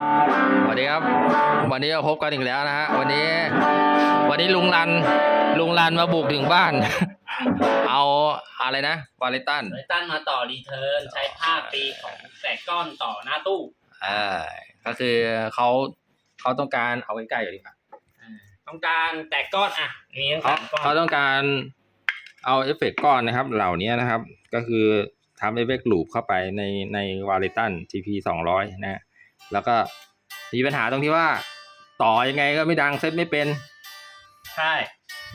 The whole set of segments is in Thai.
สวัสดีครับ วันนี้เราพบกันอีกแล้วนะฮะวันนี้ วันนี้ลุงรัน ลุงรันมาบุกถึงบ้าน เอาอะไรนะวาเลตันเลยตั้งมาต่อรีเทิร์นใช้ภาพปีของแสกก้อนต่อหน้าตู้เออก็คือเขาเขาต้องการเอาใกล้ๆอยู่ดีกว่าต้องการแตกก้อนอะมีทั้งเขาสามก้อนเขาต้องการเอาเอฟเฟกต์ก้อนนะครับ เหล่านี้นะครับ ก็คือทำเอฟเฟกต์ลูปเข้าไปในในวาเลตัน TP สองร้อยนะฮะ แล้วก็มีปัญหาตรงที่ว่า ต่อยังไงก็ไม่ดังเซตไม่เป็น ใช่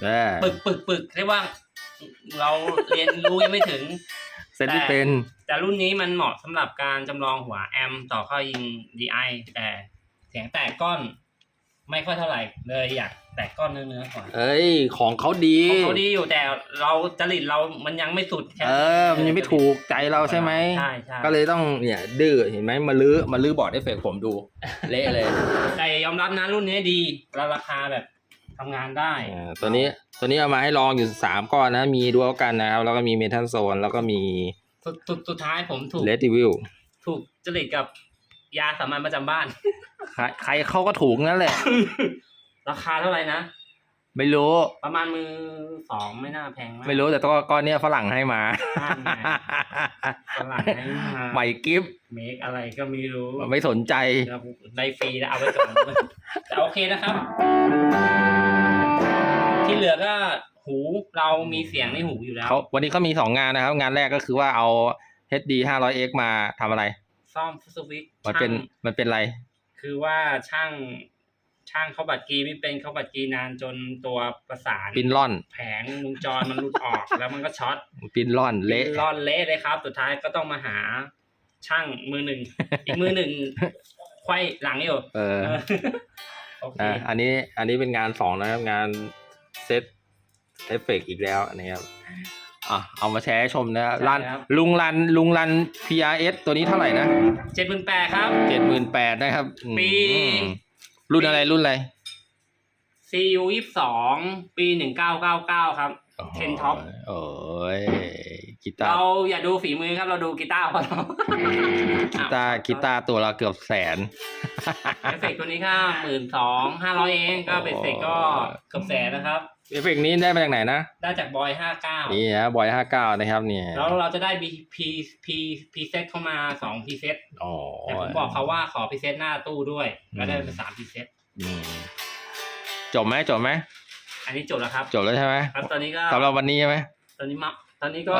เออปึกปึกปึกเรียกว่า เราเรียนรู้ยังไม่ถึงเซตไม่เป็น แต่รุ่นนี้มันเหมาะสำหรับการจำลองหัวแอมต่อเข้ายิง DI แต่เสียงแตกก้อน ไม่ค่อยเท่าไหร่เลยอยากแตกก้อนเนื้อๆก่อนเอ้ย ของเขาดี ของเขาดีอยู่แต่เราจริตเรามันยังไม่สุดแค่เออ มันยังไม่ถูกใจเราใช่ไหมใช่ใช่ก็เลยต้องเนี่ยดื้อเห็นไหมมาลื้อมาลื้อบอร์ดเอฟเฟกต์ผมดู เละเลยแต่ยอมรับนะรุ่นนี้ดีแล้วราคาแบบทำงานได้อ่าตัวนี้ตัวนี้เอามาให้ลองอยู่สามก้อนนะ มีดูเอากันนะครับ แล้วก็มีเมทัลโซนแล้วก็มีสุดสุดสุดท้ายผมถูกเลดดิวิลถูกจริตกับ ยาสามัญประจำบ้าน ใครใครเขาก็ถูกนั่นแหละ ราคาเท่าไหร่นะ ไม่รู้ ประมาณมือสองไม่น่าแพงมากไม่รู้แต่ตัวก้อนเนี้ยฝรั่งให้มานั่นไงฝรั่งให้มาใหม่กิฟต์เมคอะไรก็ไม่รู้ไม่สนใจแล้วได้ฟรีแล้วเอาไว้ก่อนแต่โอเคนะครับ ที่เหลือก็หูเรามีเสียงในหูอยู่แล้ว เขาวันนี้เขามีสองงานนะครับ งานแรกก็คือว่าเอา HD 500X มาทำอะไร ซ่อมฟุตสวิตช์มันเป็นช่างมันเป็นอะไร คือว่าช่างช่างเขาบัตรกีไม่เป็นเขาบัตรกีนานจนตัวประสานปินล่อน แผงวงจรมันหลุดออก แล้วมันก็ช็อตปินล่อนเละร่อนเละเลยครับ สุดท้ายก็ต้องมาหา ช่างมือหนึ่งอีกมือหนึ่งไขว้หลังอยู่เออโอเคอะอันนี้อันนี้เป็นงานสองนะครับ งานเซตเอฟเฟกอีกแล้วนะครับ อะเอามาแชร์ให้ชมนะรันลุงรันลุงรัน PRS ตัวนี้เท่าไหร่นะเจ็ดหมื่นแปดครับ เจ็ดหมื่นแปดนะครับอืมปี รุ่นอะไรรุ่นอะไร CU ยี่สองปีหนึ่งเก้าเก้าเก้าครับเคนท็อปโอ้ยกีตาเราร์อย่าดูฝีมือครับเราดูกีตาร์พอเรากีตาร์กีตาร์ตัวละเกือบแสน เอฟเฟกต์ตัวนี้ก็หมื่นสองห้าร้อยเองก็เป็นเสร็จก็เกือบแสนนะครับ เอฟเฟกต์นี้ได้มาจากไหนนะ ได้จากบอยห้าเก้านี่ฮะบอยห้าเก้านะครับเนี่ยแล้วเราจะได้ B P P P เซตเข้ามาสอง P เซตอ๋อแต่ผมบอกเขาว่าขอ P เซตหน้าตู้ด้วย ก็ได้เป็นสาม P เซตอืมจบไหมจบไหม อันนี้จบแล้วครับ จบแล้วใช่ไหมครับตอนนี้ก็สำหรับวันนี้ใช่ไหมตอนนี้มาตอนนี้ก็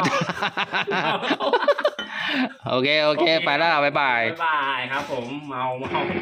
โอเค โอเค ไปแล้วบ๊ายบายบ๊ายบายครับผมเมาเมา